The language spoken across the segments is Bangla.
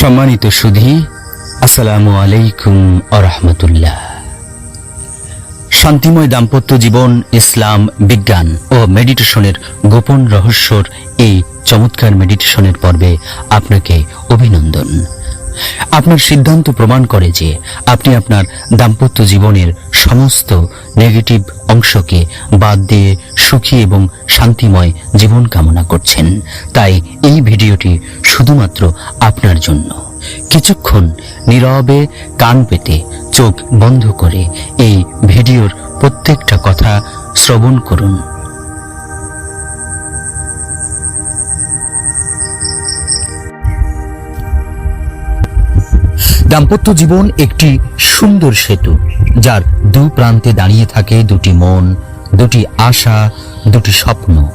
সম্মানিত সুধী, আসসালামু আলাইকুম আরহামতুল্লাহ শান্তিময় দাম্পত্য জীবন, ইসলাম, বিজ্ঞান ও মেডিটেশনের গোপন রহস্যর এই চমৎকার মেডিটেশনের পর্বে আপনাকে অভিনন্দন। আপনার সিদ্ধান্ত প্রমাণ করে যে আপনি আপনার দাম্পত্য জীবনের সমস্ত নেগেটিভ অংশকে বাদ দিয়ে সুখী এবং শান্তিময় জীবন কামনা করছেন। তাই এই ভিডিওটি শুধুমাত্র আপনার জন্য। কিছুক্ষণ নীরবে কান পেতে চোখ বন্ধ করে এই ভিডিওর প্রত্যেকটা কথা শ্রবণ করুন। দাম্পত্য জীবন একটি সুন্দর সেতু, যার দু প্রান্তে দাঁড়িয়ে থাকে দুটি মন দুটি আশা, দুটি স্বপ্ন।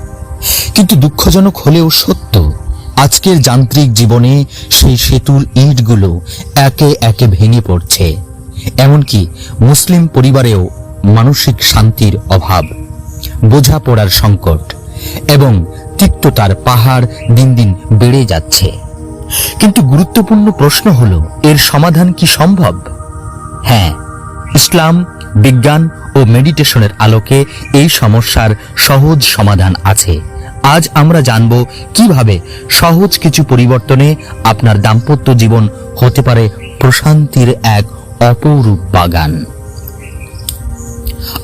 কিন্তু দুঃখজনক হলেও সত্য, আজকের যান্ত্রিক জীবনে সেই সেতুর ইটগুলো একে একে ভেঙে পড়ছে। এমনকি মুসলিম পরিবারেও মানসিক শান্তির অভাব, বোঝাপড়ার সংকট এবং তিক্ততার পাহাড় দিন দিন বেড়ে যাচ্ছে। কিন্তু গুরুত্বপূর্ণ প্রশ্ন হল, এর সমাধান কি সম্ভব? হ্যাঁ ইসলাম বিজ্ঞান ও মেডিটেশনের আলোকে এই সমস্যার সহজ সমাধান আছে। আজ আমরা জানব কীভাবে সহজ কিছু পরিবর্তনে আপনার দাম্পত্য জীবন হতে পারে প্রশান্তির এক অপরূপ বাগান।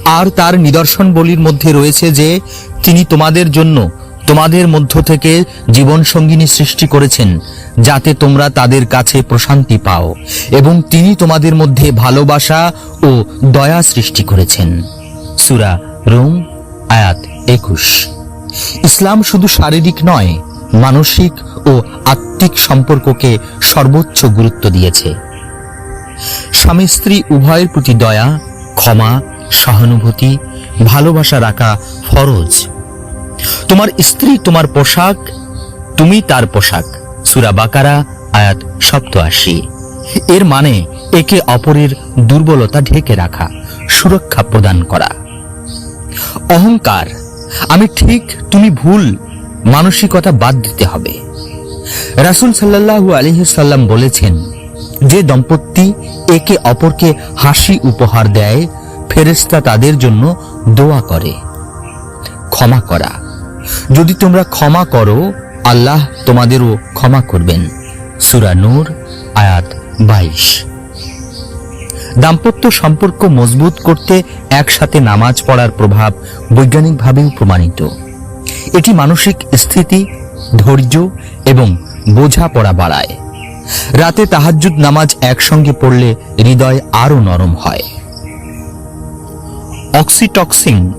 আর তার নিদর্শন বলির মধ্যে রয়েছে যে, তিনি তোমাদের জন্য তোমাদের মধ্য থেকে জীবন সঙ্গিনী সৃষ্টি করেছেন, যাতে তোমরা তাদের কাছে প্রশান্তি পাও, এবং তিনি তোমাদের মধ্যে ভালোবাসা ও দয়া সৃষ্টি করেছেন। সুরা রোম, আয়াত একুশ। ইসলাম শুধু শারীরিক নয়, মানসিক ও আত্মিক সম্পর্ককে সর্বোচ্চ গুরুত্ব দিয়েছে। স্বামী স্ত্রী উভয়ের প্রতি দয়া, ক্ষমা, সহানুভূতি, ভালোবাসা রাখা ফরজ। তোমার স্ত্রী তোমার পোশাক, তুমি তার পোশাক। সুরা বাকারা, আয়াত সপ্তআশি। এর মানে একে অপরের দুর্বলতা ঢেকে রাখা, সুরক্ষা প্রদান করা। অহংকার, আমি ঠিক, তুমি ভুল, মানসিকতা বাদ দিতে হবে। রাসুল সাল্লাল্লাহু আলহিসাল্লাম বলেছেন, যে দম্পতি একে অপরকে হাসি উপহার দেয় ফেরেস্তা তাদের জন্য দোয়া করে। ক্ষমা করা। যদি তোমরা ক্ষমা করো, আল্লাহ তোমাদেরও ক্ষমা করবেন। সুরা নূর, আয়াত বাইশ। দাম্পত্য সম্পর্ক মজবুত করতে একসাথে নামাজ পড়ার প্রভাব বৈজ্ঞানিকভাবেও প্রমাণিত। এটি মানসিক স্থিতি, ধৈর্য এবং বোঝাপড়া বাড়ায়। রাতে তাহাজ্জুদ নামাজ একসঙ্গে পড়লে হৃদয় আরও নরম হয়। অক্সিটক্সিন,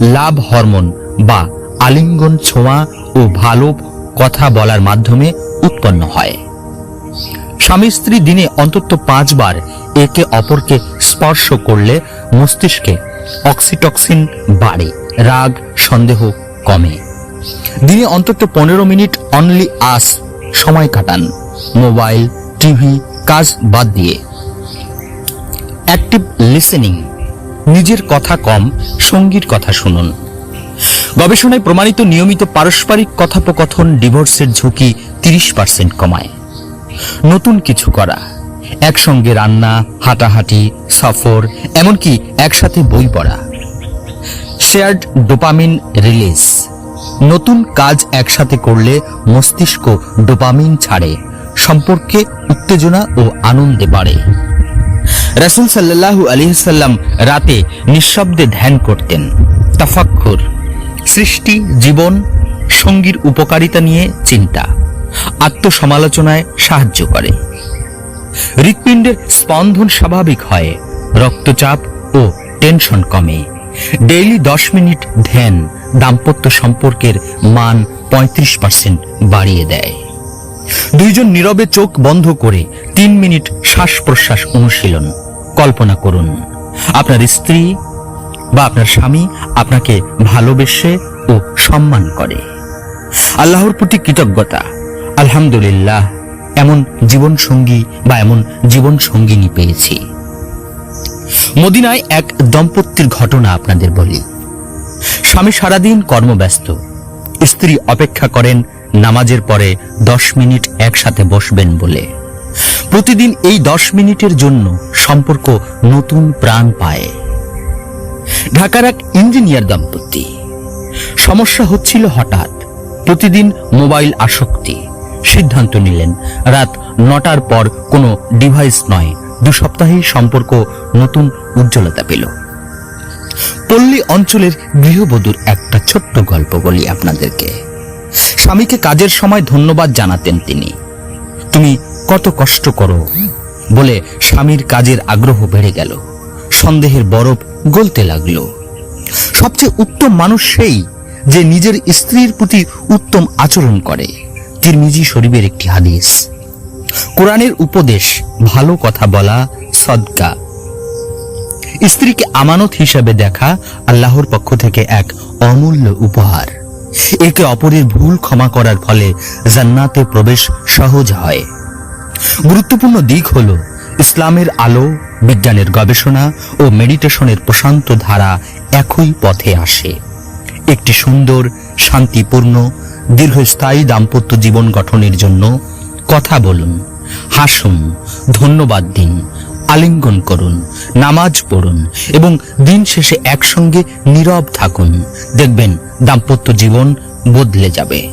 লাভ হরমোন বা আলিঙ্গন ছোঁয়া ও ভালো কথা বলার মাধ্যমে উৎপন্ন হয়। স্বামী স্ত্রী দিনে অন্তত পাঁচবার একে অপরকে স্পর্শ করলে মস্তিষ্কে অক্সিটক্সিন বাড়ে, রাগ, সন্দেহ কমে। দিনে অন্তত পনেরো মিনিট অনলি আস, সময় কাটান, মোবাইল, টিভি, কাজ বাদ দিয়ে। অ্যাক্টিভ লিসেনিং, নিজের কথা কম, সঙ্গীর কথা শুনুন। গবেষণায় প্রমাণিত নিয়মিত পারস্পরিক কথোপকথন ডিভোর্সের ঝুঁকি তিরিশ পার্সেন্ট কমায়। নতুন কিছু করা। একসঙ্গে রান্না, হাঁটাহাঁটি, সফর, এমনকি একসাথে বই পড়া। Shared dopamine release. নতুন কাজ একসাথে করলে মস্তিষ্ক ডোপামিন ছাড়ে, সম্পর্কে উত্তেজনা ও আনন্দে বাড়ে। রাসুল সাল্লাহু আলিহাল্লাম রাতে নিঃশব্দে ধ্যান করতেন। তাফাক্ষুর সৃষ্টি, জীবন, সঙ্গীর উপকারিতা নিয়ে চিন্তা, আত্মসমালোচনায় সাহায্য করে। হৃৎপিণ্ডের স্পন্দন স্বাভাবিক হয়, রক্তচাপ ও টেনশন কমে। ডেইলি দশ মিনিট ধ্যান দাম্পত্য সম্পর্কের মান পঁয়ত্রিশ পার্সেন্ট বাড়িয়ে দেয়। দুইজন নীরবে চোখ বন্ধ করে তিন মিনিট শ্বাস প্রশ্বাস অনুশীলন। কল্পনা করুন, আপনার স্ত্রী বা আপনার স্বামী আপনাকে ভালোবেসে ও সম্মান করে। আল্লাহর প্রতি কৃতজ্ঞতা। আলহামদুলিল্লাহ, এমন জীবন সঙ্গী বা এমন জীবন সঙ্গিনী পেয়েছি। মদিনায় এক দম্পতির ঘটনা আপনাদের বলি। স্বামী সারাদিন কর্মব্যস্ত। স্ত্রী অপেক্ষা করেন নামাজের পরে দশ মিনিট একসাথে বসবেন বলে। প্রতিদিন এই দশ মিনিটের জন্য সম্পর্ক নতুন প্রাণ পায়। ঢাকার এক ইঞ্জিনিয়ার দম্পতি। সমস্যা হচ্ছিল হঠাৎ। প্রতিদিন মোবাইল আসক্তি। সিদ্ধান্ত নিলেন, রাত নটার পর কোনো ডিভাইস নয়, দু সপ্তাহেই সম্পর্ক নতুন উজ্জ্বলতা পেল। পল্লী অঞ্চলের গৃহবধূর একটা ছোট্ট গল্প বলি আপনাদেরকে। স্বামীকে কাজের সময় ধন্যবাদ জানাতেন তিনি। তুমি কত কষ্ট করো বলে স্বামীর কাজের আগ্রহ বেড়ে গেল। সন্দেহের বরফ গলতে লাগল। সবচেয়ে উত্তম মানুষ সেই যে নিজের স্ত্রীর প্রতি উত্তম আচরণ করে। তিরমিজি শরীফের একটি হাদিস। কোরআনের উপদেশ, ভালো কথা বলা সদকা। স্ত্রীকে আমানত হিসাবে দেখা আল্লাহর পক্ষ থেকে এক অমূল্য উপহার। একে অপরের ভুল ক্ষমা করার ফলে জান্নাতে প্রবেশ সহজ হয়। গুরুত্বপূর্ণ দিক হল ইসলামের আলো, বিজ্ঞানের গবেষণা ও মেডিটেশনের প্রশান্ত ধারা একই পথে আসে। একটি সুন্দর, শান্তিপূর্ণ, দীর্ঘস্থায়ী দাম্পত্য জীবন গঠনের জন্য কথা বলুন, হাসুন, ধন্যবাদ দিন, আলিঙ্গন করুন, নামাজ পড়ুন এবং দিন শেষে একসঙ্গে নীরব থাকুন। দেখবেন দাম্পত্য জীবন বদলে যাবে।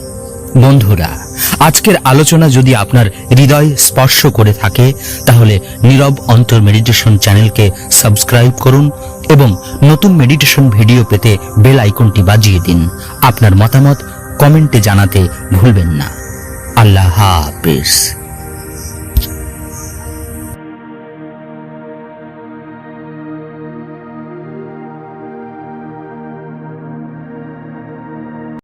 বন্ধুরা আজকের আলোচনা যদি আপনার হৃদয় স্পর্শ করে থাকে, তাহলে নীরব অন্তর মেডিটেশন চ্যানেলকে সাবস্ক্রাইব করুন এবং নতুন মেডিটেশন ভিডিও পেতে বেল আইকনটি বাজিয়ে দিন। আপনার মতামত কমেন্টে জানাতে ভুলবেন না। আল্লাহ হাফেজ।